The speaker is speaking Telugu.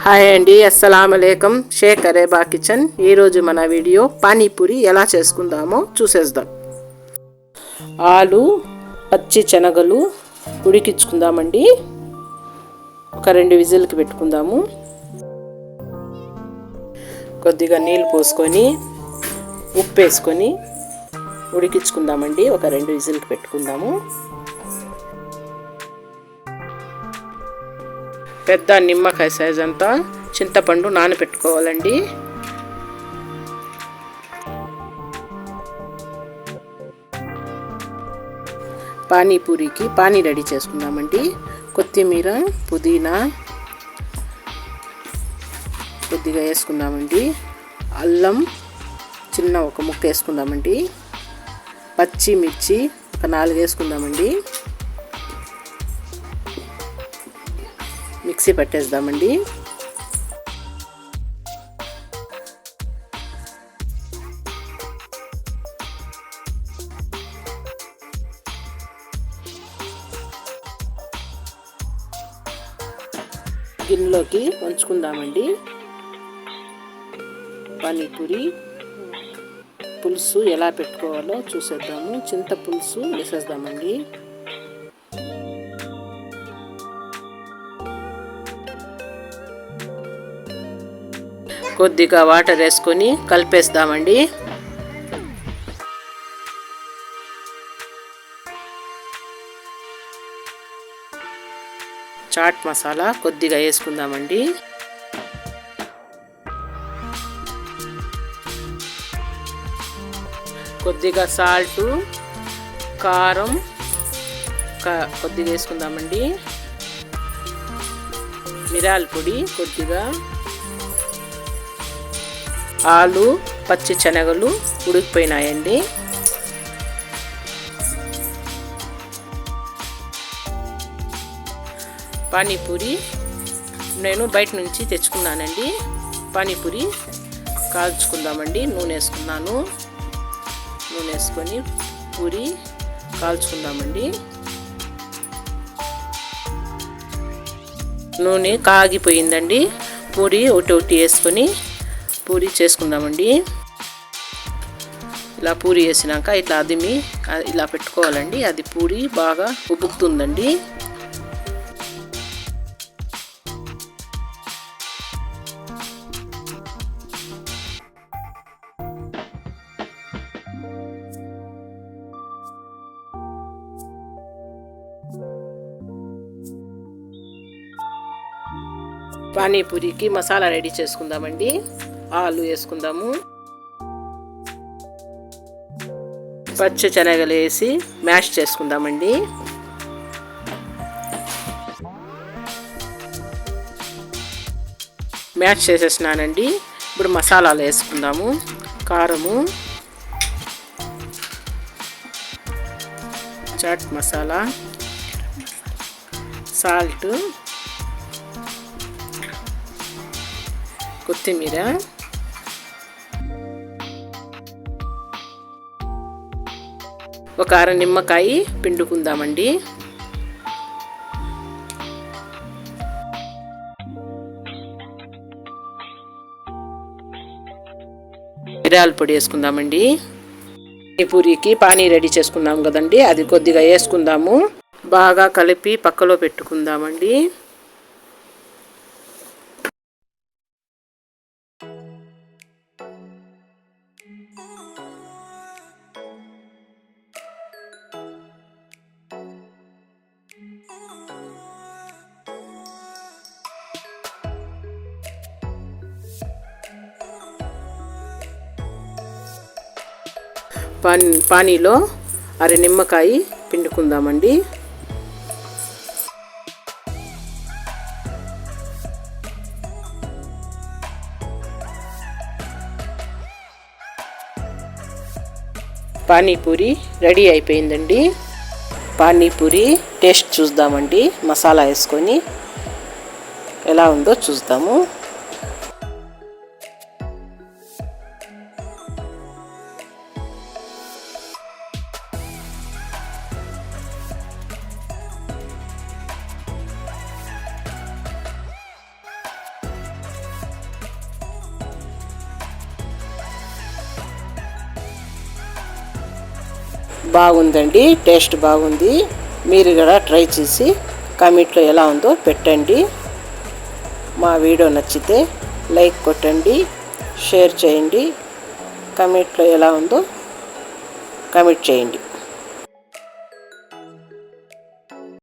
హాయ్ అండి అస్సలం అలేకం. షేక్ అరేబా కిచెన్. ఈరోజు మన వీడియో పానీపూరి ఎలా చేసుకుందామో చూసేద్దాం. ఆలు పచ్చి శనగలు ఉడికించుకుందామండి. ఒక రెండు విజిల్కి పెట్టుకుందాము. కొద్దిగా నీళ్ళు పోసుకొని ఉప్పు వేసుకొని ఉడికించుకుందామండి. ఒక రెండు విజిల్కి పెట్టుకుందాము. పెద్ద నిమ్మకాయ సైజ్ అంతా చింతపండు నానబెట్టుకోవాలండి పానీపూరికి పానీ రెడీ చేసుకుందామండి. కొత్తిమీర పుదీనా కొద్దిగా వేసుకుందామండి. అల్లం చిన్న ఒక ముక్క వేసుకుందామండి. పచ్చిమిర్చి ఒక నాలుగు వేసుకుందామండి. మిక్సీ పట్టేద్దామండి. గిన్నెలోకి వంచుకుందామండి పానీపూరి పులుసు ఎలా పెట్టుకోవాలో చూసేద్దాము. చింత పులుసు వేసేద్దామండి. కొద్దిగా వాటర్ వేసుకొని కలిపేస్తామండి. చాట్ మసాలా కొద్దిగా వేసుకుందామండి. కొద్దిగా సాల్టు కారం కొద్దిగా వేసుకుందామండి. మిరాల పొడి కొద్దిగా ఆలు పచ్చి శనగలు ఉడికిపోయినాయండి. పానీపూరి నేను బయట నుంచి తెచ్చుకున్నానండి. పానీపూరి కాల్చుకుందామండి. నూనె వేసుకున్నాను. నూనె వేసుకొని పూరి కాల్చుకుందామండి. నూనె కాగిపోయిందండి. పూరి ఒకటి ఒకటి వేసుకొని పూరి చేసుకుందామండి. ఇలా పూరి వేసినాక ఇట్లా అదిమి ఇలా పెట్టుకోవాలండి. అది పూరి బాగా ఉబ్బుకుతుందండి. పానీపూరికి మసాలా రెడీ చేసుకుందామండి. ఆలు వేసుకుందాము. పచ్చ శనగలు వేసి మ్యాష్ చేసుకుందామండి. మ్యాష్ చేసేసినానండి. ఇప్పుడు మసాలాలు వేసుకుందాము. కారము. చాట్ మసాలా. సాల్ట్. కొత్తిమీర. ఒక అర నిమ్మకాయ పిండుకుందామండి. మిరాల పొడి వేసుకుందామండి. పూరికి పానీ రెడీ చేసుకుందాం కదండి అది కొద్దిగా వేసుకుందాము. బాగా కలిపి పక్కలో పెట్టుకుందామండి. పాన్ పానీలో అర నిమ్మకాయ పిండుకుందామండి. పానీపూరి రెడీ అయిపోయిందండి. పానీపూరి టేస్ట్ చూద్దామండి మసాలా వేసుకొని. ఎలా ఉందో చూద్దాము. బాగుందండి టేస్ట్ బాగుంది. మీరు కూడా ట్రై చేసి కామెంట్లో ఎలా ఉందో పెట్టండి. మా వీడియో నచ్చితే లైక్ కొట్టండి షేర్ చేయండి. కామెంట్లో ఎలా ఉందో కమెంట్ చేయండి.